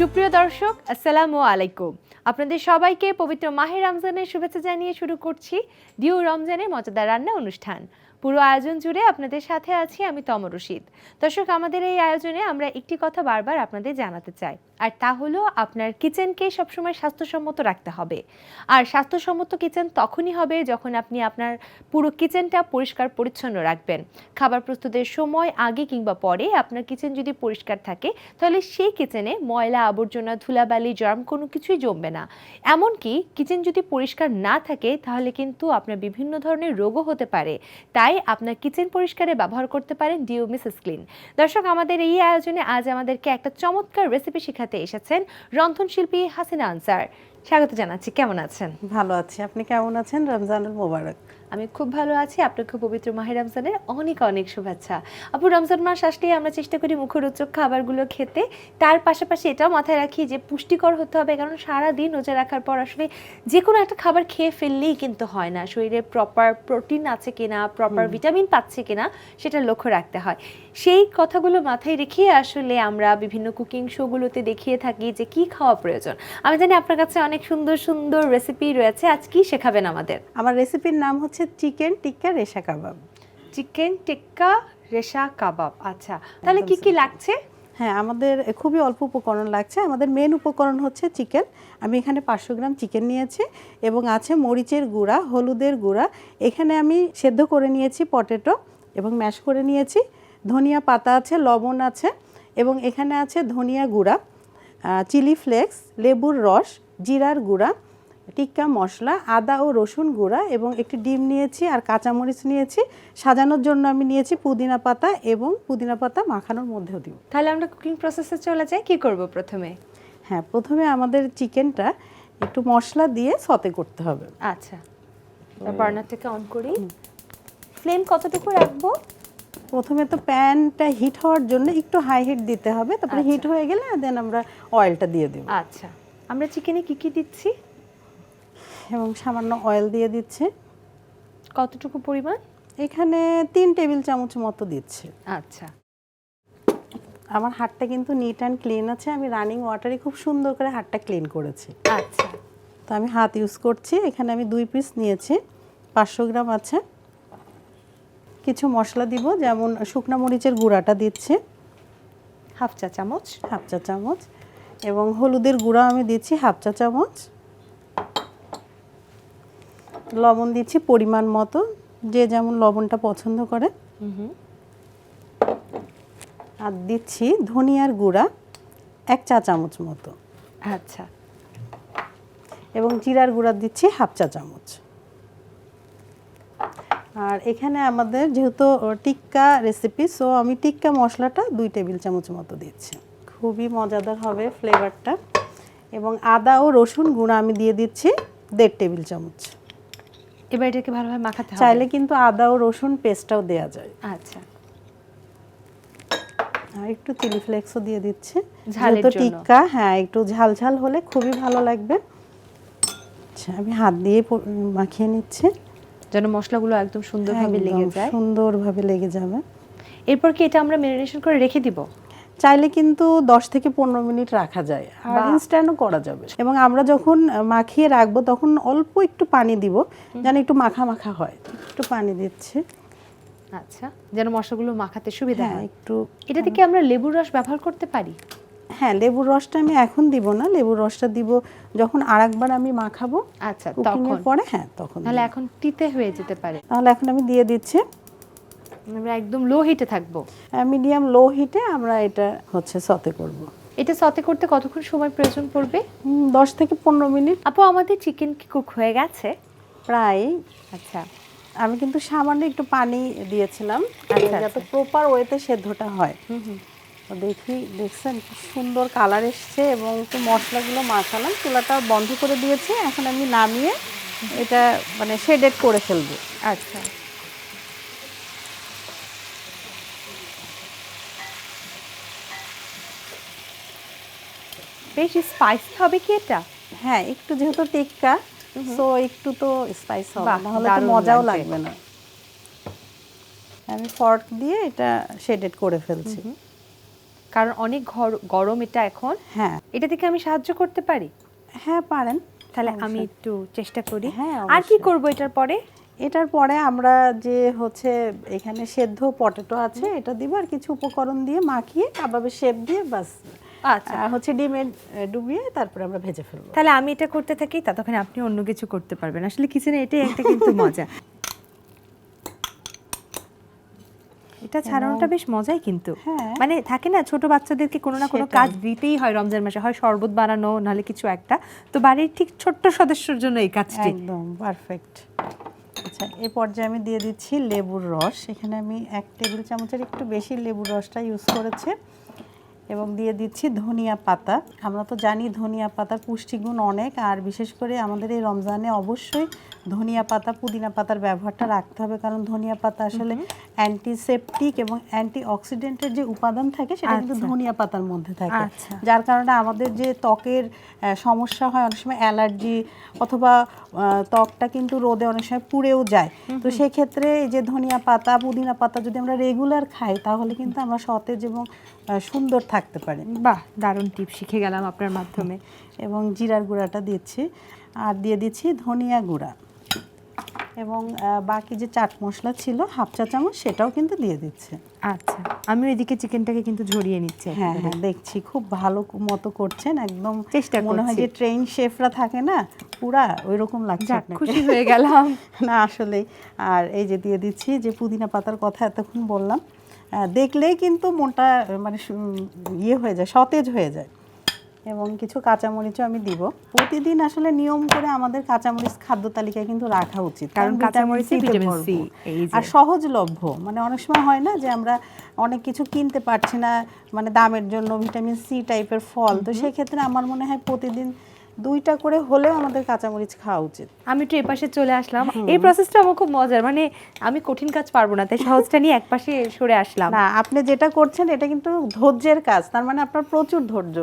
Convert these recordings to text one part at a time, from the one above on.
সুপ্রিয় দর্শক, আসসালামু আলাইকুম। আপনাদের সবাইকে পবিত্র মাহে রমজানের শুভেচ্ছা জানিয়ে শুরু করছি। ডিউ রমজানের মজাদার রান্না অনুষ্ঠান। পুরো আয়োজন জুড়ে আপনাদের সাথে আছি আমি তম রশিদ। দর্শক, আমাদের এই আয়োজনে আমরা একটি কথা বারবার আপনাদের জানাতে চাই। আর তা হলো, আপনার কিচেনকে সবসময় স্বাস্থ্যসম্মত রাখতে হবে। আর স্বাস্থ্যসম্মত কিচেন তখনই হবে যখন আপনি আপনার পুরো কিচেনটা পরিষ্কার, পরিচ্ছন্ন রাখবেন। খাবার প্রস্তুতের সময় আগে কিংবা পরে আপনার কিচেন যদি পরিষ্কার থাকে, তাহলে সেই কিচেনে ময়লা, আবর্জনা, ধুলাবালি জার্ম কোনো কিছুই জমবে না। এমনকি কিচেন যদি পরিষ্কার না থাকে, তাহলে কিন্তু আপনার বিভিন্ন ধরনের রোগও হতে পারে। তাই আপনার কিচেন পরিষ্কারে ব্যবহার করতে পারেন ডিও মিসেস ক্লিন। দর্শক, আমাদের এই আয়োজনে আজ আমাদেরকে একটা চমৎকার রেসিপি শেখাতে এসেছেন রন্ধনশিল্পী হাসিনা আনসার। স্বাগত জানাচ্ছি কেমন আছেন? ভালো আছি আপনি কেমন আছেন? রমজানুল মোবারক। আমি খুব ভালো আছি আপনাকে পবিত্র মাহে রমজানের অনেক অনেক শুভেচ্ছা। আপু রমজান মাস আসলেই আমরা চেষ্টা করি মুখরোচক খাবারগুলো খেতে। তার পাশাপাশি এটাও মাথায় রাখি যে পুষ্টিকর হতে হবে কারণ সারা দিন রোজা রাখার পর আসলে যে কোনো একটা খাবার খেয়ে ফেললেই কিন্তু হয় না। শরীরে প্রপার প্রোটিন আছে কিনা প্রপার ভিটামিন পাচ্ছে কিনা সেটা লক্ষ্য রাখতে হয়। সেই কথাগুলো মাথায় রেখে আসলে আমরা বিভিন্ন কুকিং শোগুলোতে দেখিয়ে থাকি যে কি খাওয়া প্রয়োজন। আমি জানি আপনার কাছে অনেক সুন্দর সুন্দর রেসিপি রয়েছে। আজ কি শেখাবেন আমাদের? আমার রেসিপির নাম হচ্ছে chicken tikka resha kebab. Chicken tikka resha kebab আচ্ছা। তাহলে কি কি লাগছে? হ্যাঁ আমাদের খুবই অল্প উপকরণ লাগছে। আমাদের মেন উপকরণ হচ্ছে চিকেন। আমি এখানে পাঁচশো গ্রাম চিকেন নিয়েছি এবং আছে মরিচের গুঁড়া হলুদের গুঁড়া। এখানে আমি সেদ্ধ করে নিয়েছি পটেটো এবং ম্যাশ করে নিয়েছি। ধনিয়া পাতা আছে লবণ আছে এবং এখানে আছে ধনিয়া গুঁড়া চিলি ফ্লেক্স লেবুর রস জিরার গুঁড়া টিক্কা মশলা আদা ও রসুন গুঁড়া এবং একটি ডিম নিয়েছি আর কাঁচামরিচ নিয়েছি। সাজানোর জন্য আমি নিয়েছি পুদিনা পাতা এবং পুদিনা পাতা মাখানোর মধ্যেও দিব। তাহলে আমরা কুকিং প্রসেসে চলে যাই কি করব প্রথমে? হ্যাঁ প্রথমে আমাদের চিকেনটা একটু মশলা দিয়ে সতে করতে হবে। আচ্ছা বার্নারটাকে অন করি। ফ্লেম কতটুকু রাখব? প্রথমে তো প্যানটা হিট হওয়ার জন্য একটু হাই হিট দিতে হবে তারপরে হিট হয়ে গেলে দেন আমরা অয়েলটা দিয়ে দেব। আচ্ছা। আমরা চিকেনে কি কি দিচ্ছি? এবং সামান্য অয়েল দিয়ে দিচ্ছে। কতটুকু পরিমাণ? এখানে তিন টেবিল চামচ মতো দিচ্ছে। আচ্ছা। আমার হাতটা কিন্তু নিট অ্যান্ড ক্লিন আছে। আমি রানিং ওয়াটারে খুব সুন্দর করে হাতটা ক্লিন করেছি। আচ্ছা। তো আমি হাত ইউজ করছি। এখানে আমি দুই পিস নিয়েছি। পাঁচশো গ্রাম আছে। কিছু মশলা দিব যেমন শুকনো মরিচের গুঁড়াটা দিচ্ছি। হাফ চা চামচ। হাফ চা চামচ। এবং হলুদের গুঁড়া আমি দিচ্ছি হাফ চা চামচ। লবণ দিচ্ছি পরিমাণ মতো যে যেমন লবণটা পছন্দ করে। আর দিচ্ছি ধনিয়ার গুঁড়া এক চা চামচ মতো। আচ্ছা। এবং জিরার গুঁড়া দিচ্ছি হাফ চা চামচ। আর এখানে আমাদের যেহেতু টিক্কা রেসিপি সো আমি টিক্কা মশলাটা দুই টেবিল চামচ মতো দিচ্ছি। খুবই মজাদার হবে ফ্লেভারটা এবং আদা ও রসুন গুঁড়া আমি দিয়ে দিচ্ছি দেড় টেবিল চামচ। এবার এটাকে ভালোভাবে মাখাতে হবে। চাইলে কিন্তু আদা ও রসুন পেস্টটাও দেওয়া যায়। আচ্ছা। আর একটু চিলি ফ্লেক্সও দিয়ে দিচ্ছি। ঝালের জন্য। টিক্কা হ্যাঁ একটু ঝাল ঝাল হলে খুবই ভালো লাগবে। আচ্ছা আমি হাত দিয়ে মাখিয়ে নিচ্ছি। যেন মশলাগুলো একদম সুন্দরভাবে লেগে যায়। সুন্দরভাবে লেগে যাবে। এরপর কি এটা আমরা ম্যারিনেশন করে রেখে দিব? চাইলে কিন্তু দশ থেকে পনেরো মিনিট রাখা যায় আর ইনস্ট্যান্টও করা যাবে। এবং আমরা যখন মাখিয়ে রাখব তখন অল্প একটু পানি দিব যেন একটু মাখা মাখা হয়। একটু পানি দিচ্ছে। আচ্ছা যেন মশলাগুলো মাখাতে সুবিধা হ্যাঁ হয়। একটু এটা থেকে আমরা লেবুর রস ব্যবহার করতে পারি? হ্যাঁ লেবুর রসটা আমি এখন দিব না। লেবুর রসটা দিব যখন আরেকবার আমি মাখাবো আচ্ছা তখন। পরে হ্যাঁ তখন তাহলে এখন তিতে হয়ে যেতে পারে। তাহলে এখন আমি দিয়ে দিচ্ছি। আমরা একদম লো হিটে থাকব। মিডিয়াম লো হিটে আমরা এটা হচ্ছে সতে করব। এটা সতে করতে কতক্ষণ সময় প্রয়োজন পড়বে? দশ থেকে পনেরো মিনিট। আপু আমাদের চিকেন কি কুক হয়ে গেছে? প্রায়। আচ্ছা। আমি কিন্তু সামান্য একটু পানি দিয়েছিলাম। আচ্ছা, যাতে প্রপার ওয়েতে সেদ্ধটা হয়। তো দেখি দেখছেন সুন্দর কালার এসছে এবং একটু মশলাগুলো মাখালাম। চুলাটা বন্ধ করে দিয়েছি। এখন আমি নামিয়ে এটা মানে শেডেড করে ফেলব। আচ্ছা। বেশ স্পাইস হবে কি এটা? হ্যাঁ একটু যেহেতু টিক্কা সো একটু তো স্পাইস হবে বাহ, নাহলে তো মজাও লাগবে। না। আমি ফর্ক দিয়ে এটা শেডেড করে ফেলছি। কারণ অনেক গরম এটা এখন। হ্যাঁ। এটা থেকে আমি সাহায্য করতে পারি? হ্যাঁ পারেন। তাহলে আমি একটু চেষ্টা করি। হ্যাঁ, আর কি। করব এটার পরে? এটার পরে আমরা যে হচ্ছে এখানে সেদ্ধ পটেটো আছে এটা দিব আর কিছু উপকরণ দিয়ে মাখিয়ে কাবাবের শেপ দিয়ে বাস আচ্ছা। হচ্ছে ডিমে ডুবিয়ে তারপরে আমরা ভেজে ফেলব। তাহলে আমি এটা করতে থাকি ততক্ষণে আপনি অন্য কিছু করতে পারবেন। আসলে কিচেনে এটাই একটা কিন্তু মজা। এটা ছাড়ানোটা বেশ মজাই কিন্তু। হ্যাঁ। মানে থাকে না ছোট বাচ্চাদেরকে কোনো না কোনো কাজ দিতেই হয় রমজান মাসে। হয় শরবত বানানো নাহলে কিছু একটা। তো বাড়ির ঠিক ছোট্ট সদস্যর জন্য এই কাজটি। একদম পারফেক্ট আচ্ছা এই পর্যায়ে আমি দিয়ে দিচ্ছি লেবুর রস। এখানে আমি এক টেবিল চামচের একটু বেশি লেবুর রসটা ইউজ করেছে। এবং দিয়ে দিচ্ছি ধনিয়া পাতা। আমরা তো জানি ধনিয়া পাতার পুষ্টিগুণ অনেক, আর বিশেষ করে আমাদের এই রমজানে অবশ্যই ধনিয়া পাতা পুদিনা পাতার ব্যবহারটা রাখতে হবে কারণ ধনিয়া পাতা আসলে অ্যান্টিসেপটিক এবং অ্যান্টি অক্সিডেন্টের যে উপাদান থাকে সেটা কিন্তু আচ্ছা। ধনিয়া পাতার মধ্যে থাকে। আচ্ছা। যার কারণে আমাদের যে ত্বকের সমস্যা হয় অনেক সময় অ্যালার্জি অথবা ত্বকটা কিন্তু রোদে অনেক সময় পুড়েও যায়। তো সেক্ষেত্রে এই যে ধনিয়া পাতা পুদিনা পাতা যদি আমরা রেগুলার খাই তাহলে কিন্তু আমরা সতেজ এবং সুন্দর থাকতে পারি। বাহ দারুণ টিপ শিখে গেলাম আপনার মাধ্যমে। এবং জিরার গুঁড়াটা দিচ্ছি। আর দিয়ে দিচ্ছি ধনিয়া গুঁড়া। এবং বাকি যে চাট মশলা ছিল হাফ চা চামচ সেটাও কিন্তু দিয়ে দিচ্ছে। আচ্ছা আমি এদিকে চিকেনটাকে কিন্তু ঝরিয়ে নিচ্ছি হ্যাঁ হ্যাঁ দেখছি খুব ভালো মতো করছেন একদম চেষ্টা মনে হয় যে ট্রেন শেফরা থাকে না পুরা ওই রকম লাগছে খুশি হয়ে গেলাম। না আসলেই। আর এই যে দিয়ে দিচ্ছি যে পুদিনা পাতার কথা এতক্ষণ বললাম দেখলেই কিন্তু মনটা মানে ইয়ে হয়ে যায় সতেজ হয়ে যায়। এবং কিছু কাঁচামরিচও আমি দিব। প্রতিদিন আসলে নিয়ম করে আমাদের কাঁচামরিচ খাদ্য তালিকায় কিন্তু রাখা উচিত। কারণ কাঁচামরিচ সি ভিটামিন। আর সহজলভ্য। মানে অনেক সময় হয় না যে আমরা অনেক কিছু কিনতে পারছি না মানে দামের জন্য ভিটামিন সি টাইপের ফল। তো সেক্ষেত্রে আমার মনে হয় প্রতিদিন দুইটা করে হলেও আমাদের কাঁচামরিচ খাওয়া উচিত। আমি একটু এপাশে চলে আসলাম। এই প্রসেসটা আমার খুব মজার। মানে আমি কঠিন কাজ পারব না তাই সহজটা নিয়ে একপাশে সরে আসলাম। না আপনি যেটা করছেন এটা কিন্তু ধৈর্যের কাজ। তার মানে আপনার প্রচুর ধৈর্য।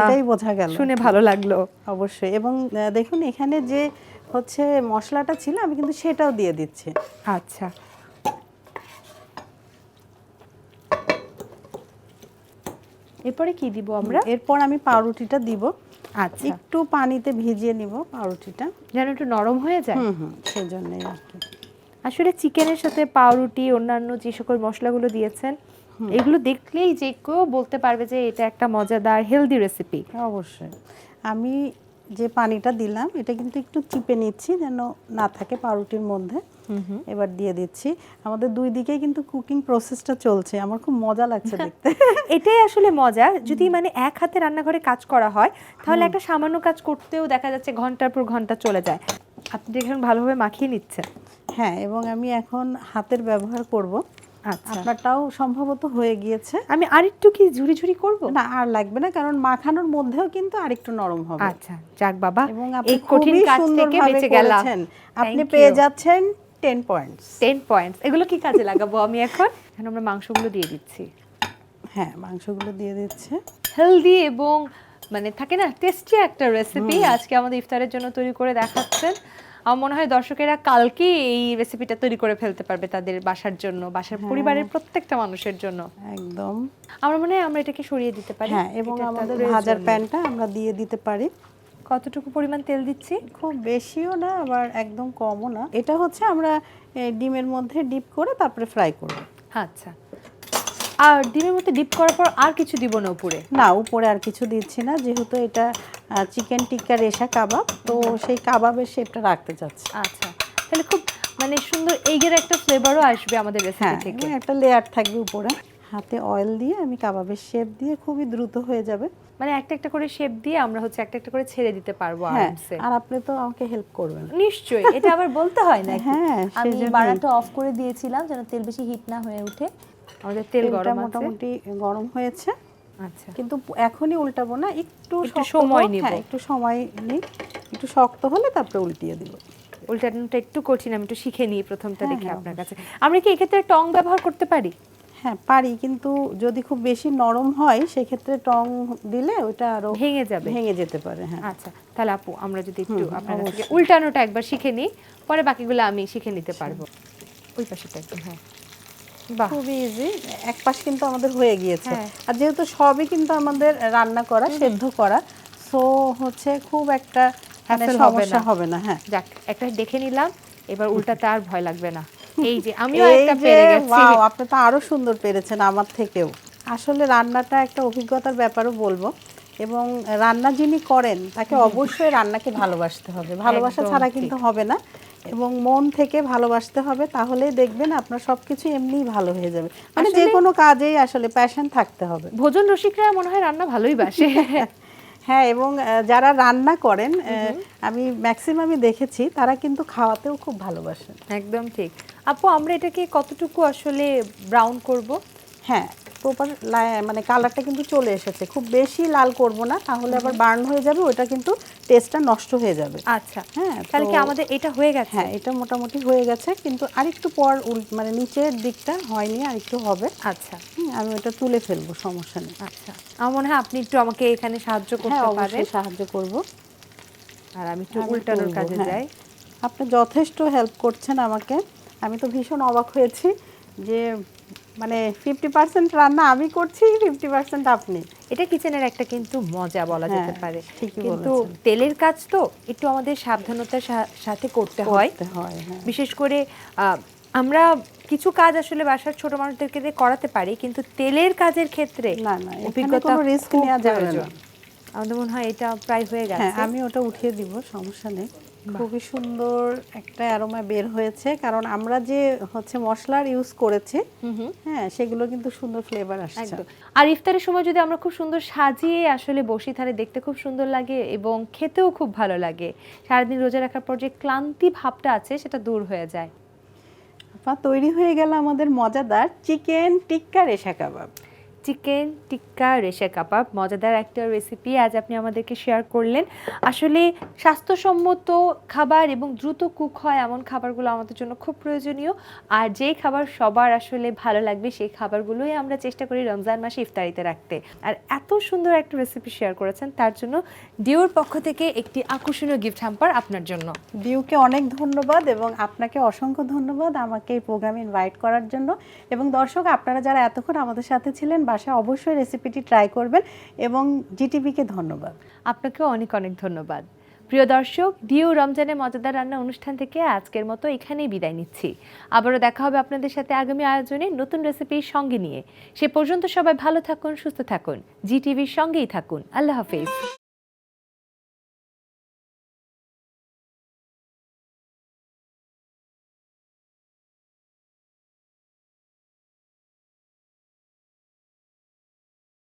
এটাই বোঝা গেল। শুনে ভালো লাগল। অবশ্যই। এবং দেখুন এখানে যে হচ্ছে মশলাটা ছিল আমি কিন্তু সেটাও দিয়ে দিচ্ছি। আচ্ছা। এরপরে কি দিব আমরা? এরপর আমি পাউরুটিটা দিব। আচ্ছা। একটু পানিতে ভিজিয়ে নিব পাউরুটিটা। যেন একটু নরম হয়ে যায়? হুম হুম সেই জন্যই আর কি। আসলে চিকেনের সাথে পাউরুটি অন্যান্য যে সকল মশলাগুলো দিয়েছেন এগুলো দেখলেই যে কেউ বলতে পারবে যে এটা একটা মজাদার হেলদি রেসিপি অবশ্যই। আমি যে পানিটা দিলাম এটা কিন্তু একটু চিপে নিচ্ছি যেন না থাকে পাউরুটির মধ্যে। এবার দিয়ে দিচ্ছি। আমাদের দুই দিকেই কিন্তু কুকিং প্রসেসটা চলছে। আমার খুব মজা লাগছে দেখতে। এটাই আসলে মজা। যদি মানে এক হাতে রান্নাঘরে কাজ করা হয় তাহলে একটা সামান্য কাজ করতেও দেখা যাচ্ছে ঘণ্টার পর ঘণ্টা চলে যায়। আপনি দেখুন ভালোভাবে মাখিয়ে নিচ্ছেন। হ্যাঁ এবং আমি এখন হাতের ব্যবহার করব। আপনারটাও সম্ভবত হয়ে গিয়েছে। আমি আরেকটু কি ঝুরি ঝুরি করব? না আর লাগবে না কারণ মাখানোর মধ্যেও কিন্তু আরেকটু নরম হবে। আচ্ছা যাক বাবা এবং আপনি কঠিন কাজ থেকে বেঁচে গেলাম। আপনি পেয়ে যাচ্ছেন টেন পয়েন্টস টেন পয়েন্টস এগুলো কি কাজে লাগাবো আমি এখন? এখন আমরা মাংসগুলো দিয়ে দিচ্ছি। হ্যাঁ মাংসগুলো দিয়ে দিচ্ছে। হেলদি এবং মানে থাকে না টেস্টি একটা রেসিপি আজকে আমাদের ইফতারের জন্য তৈরি করে দেখাচ্ছেন। আমার মনে হয় দর্শকেরা কালকে এই রেসিপিটা তৈরি করে ফেলতে পারবে তাদের বাসার জন্য বাসার পরিবারের প্রত্যেকটা মানুষের জন্য। একদম। আমার মনে হয় আমরা এটাকে সরিয়ে দিতে পারি। হ্যাঁ এবং আমাদের ভাজার প্যানটা আমরা দিয়ে দিতে পারি। কতটুকু পরিমাণ তেল দিচ্ছি? খুব বেশিও না আবার একদম কমও না। এটা হচ্ছে আমরা ডিমের মধ্যে ডিপ করে তারপরে ফ্রাই করব। আচ্ছা। আর ডিমের মধ্যে ডিপ করার পর আর কিছু দিব না উপরে। না উপরে আর কিছু দিচ্ছি না যেহেতু এটা চিকেন টিক্কা রেশা কাবাব তো সেই কাবাবের শেপটা রাখতে চাচ্ছি। আচ্ছা তাহলে খুব মানে সুন্দর এইগের একটা ফ্লেভারও আসবে আমাদের রেসিপি হ্যাঁ থেকে। একটা লেয়ার থাকবে উপরে। হাতে অয়েল দিয়ে আমি কাবাবের শেপ দিয়ে খুবই দ্রুত হয়ে যাবে। মানে একটা একটা করে শেপ দিয়ে আমরা হচ্ছে একটা একটা করে ছেড়ে দিতে পারব হ্যাঁ আরামসে আর আপনি তো আমাকে হেল্প করবেন। নিশ্চয়ই এটা আবার বলতে হয় না হ্যাঁ আমি। বাড়াটা অফ করে দিয়েছিলাম যেন তেল বেশি হিট না হয়ে ওঠে। আমাদের তেল গরম মোটামুটি গরম হয়েছে। আচ্ছা। কিন্তু এখনই উল্টাবো না একটু সময় নিব। হ্যাঁ, একটু সময় নিই। একটু শক্ত হলে তারপরে উল্টিয়ে দিব। উল্টানোটা একটু কঠিন আমি একটু শিখে নিই প্রথমটা হ্যাঁ, দেখে হ্যাঁ, আপনার কাছে। আমরা কি এক্ষেত্রে টং ব্যবহার করতে পারি? হ্যাঁ পারি কিন্তু যদি খুব বেশি নরম হয় সেক্ষেত্রে টং দিলে ওটা আরও ভেঙে যাবে। ভেঙে যেতে পারে হ্যাঁ। আচ্ছা তাহলে আপু আমরা যদি একটু আপনার কাছ থেকে উল্টানোটা একবার শিখে নিই পরে বাকিগুলো আমি শিখে নিতে পারব। ওই পাশেটা একটু হ্যাঁ। খুবই ইজি এক পাশ কিন্তু আমাদের হয়ে গিয়েছে। হ্যাঁ। আর যেহেতু সবই কিন্তু আমাদের রান্না করা সেদ্ধ করা সো হচ্ছে খুব একটা মানে সমস্যা হবে না হ্যাঁ। যাক একটা দেখে নিলাম এবার উল্টাতে আর ভয় লাগবে না। এই যে আমিও একটা পেরে গেছি। আপনি তো আরও সুন্দর পেরেছেন আমার থেকেও। আসলে রান্নাটা একটা অভিজ্ঞতার ব্যাপারও বলব এবং রান্না যিনি করেন তাকে অবশ্যই রান্নাকে ভালোবাসতে হবে। ভালোবাসা ছাড়া কিন্তু হবে না। এবং মন থেকে ভালোবাসতে হবে তাহলেই দেখবেন আপনার সবকিছু এমনিই ভালো হয়ে যাবে। মানে যে কোনো কাজেই আসলে প্যাশন থাকতে হবে। ভোজন রসিকরা মনে হয় রান্না ভালোই বাসে। হ্যাঁ এবং যারা রান্না করেন আমি ম্যাক্সিমামই দেখেছি তারা কিন্তু খাওয়াতেও খুব ভালোবাসেন। একদম ঠিক। আপু আমরা এটাকে কতটুকু আসলে ব্রাউন করব? হ্যাঁ প্রপার মানে কালারটা কিন্তু চলে এসেছে। খুব বেশি লাল করব না তাহলে আবার বার্ন হয়ে যাবে ওটা কিন্তু টেস্টটা নষ্ট হয়ে যাবে। আচ্ছা হ্যাঁ তাহলে কি আমাদের এটা হয়ে গেছে? হ্যাঁ এটা মোটামুটি হয়ে গেছে কিন্তু আরেকটু পর মানে নিচের দিকটা হয়নি আরেকটু হবে। আচ্ছা। আমি ওটা তুলে ফেলব সমস্যা নেই। আচ্ছা আমার মনে হয় আপনি একটু আমাকে এখানে সাহায্য হ্যাঁ করতে পারেন। সাহায্য করব। আর আমি একটু উল্টানোর কাজে হ্যাঁ। যাই। আপনি যথেষ্ট হেল্প করছেন আমাকে। আমি তো ভীষণ অবাক হয়েছি যে মানে ফিফটি পার্সেন্ট রান্না আমি করছি ফিফটি পার্সেন্ট আপনি। এটা কিচেনের একটা কিন্তু মজা বলা যেতে হ্যাঁ, পারে কিন্তু তেলের কাজ তো একটু আমাদের সাবধানতার সাথে করতে হয়। হয় বিশেষ করে আমরা কিছু কাজ আসলে বাসার ছোট মানুষদেরকে দিয়ে করাতে পারি কিন্তু তেলের কাজের ক্ষেত্রে না, না, অভিজ্ঞতা খুব নেওয়া যাবে না। আমাদের মনে হয় এটা প্রায় হয়ে হ্যাঁ গেছে। আমি ওটা উঠিয়ে দিব সমস্যা নেই। খুবই সুন্দর একটা অ্যারোমা বের হয়েছে। কারণ আমরা যে হচ্ছে মশলার ইউজ করেছি হ্যাঁ সেগুলো কিন্তু সুন্দর ফ্লেভার আসছে। আর ইফতারের সময় যদি আমরা খুব সুন্দর সাজিয়ে আসলে বসি তাহলে দেখতে খুব সুন্দর লাগে এবং খেতেও খুব ভালো লাগে। সারাদিন রোজা রাখার পর যে ক্লান্তি ভাবটা আছে সেটা দূর হয়ে যায়। তৈরি হয়ে গেল আমাদের মজাদার chicken tikka resha kebab. Chicken tikka resha kebab. মজাদার একটা রেসিপি আজ আপনি আমাদেরকে শেয়ার করলেন। আসলে স্বাস্থ্যসম্মত খাবার এবং দ্রুত কুক হয় এমন খাবারগুলো আমাদের জন্য খুব প্রয়োজনীয়। আর যেই খাবার সবার আসলে ভালো লাগবে, সেই খাবারগুলোই আমরা চেষ্টা করি রমজান মাসে ইফতারিতে রাখতে। আর এত সুন্দর একটা রেসিপি শেয়ার করেছেন, তার জন্য ডিওর পক্ষ থেকে একটি আকর্ষণীয় গিফট হ্যাম্পার আপনার জন্য। ডিউকে অনেক ধন্যবাদ এবং আপনাকে অসংখ্য ধন্যবাদ আমাকে এই প্রোগ্রামে ইনভাইট করার জন্য। এবং দর্শক, আপনারা যারা এতক্ষণ আমাদের সাথে ছিলেন বাসায় অবশ্যই রেসিপিটি ট্রাই করবেন এবং জিটিভিকে ধন্যবাদ। আপনাকেও অনেক অনেক ধন্যবাদ। প্রিয় দর্শক ডিউ রমজানের মজাদার রান্না অনুষ্ঠান থেকে আজকের মতো এখানেই বিদায় নিচ্ছি। আবারও দেখা হবে আপনাদের সাথে আগামী আয়োজনে নতুন রেসিপির সঙ্গে নিয়ে। সে পর্যন্ত সবাই ভালো থাকুন, সুস্থ থাকুন। জি টিভির সঙ্গেই থাকুন। আল্লাহ হাফিজ।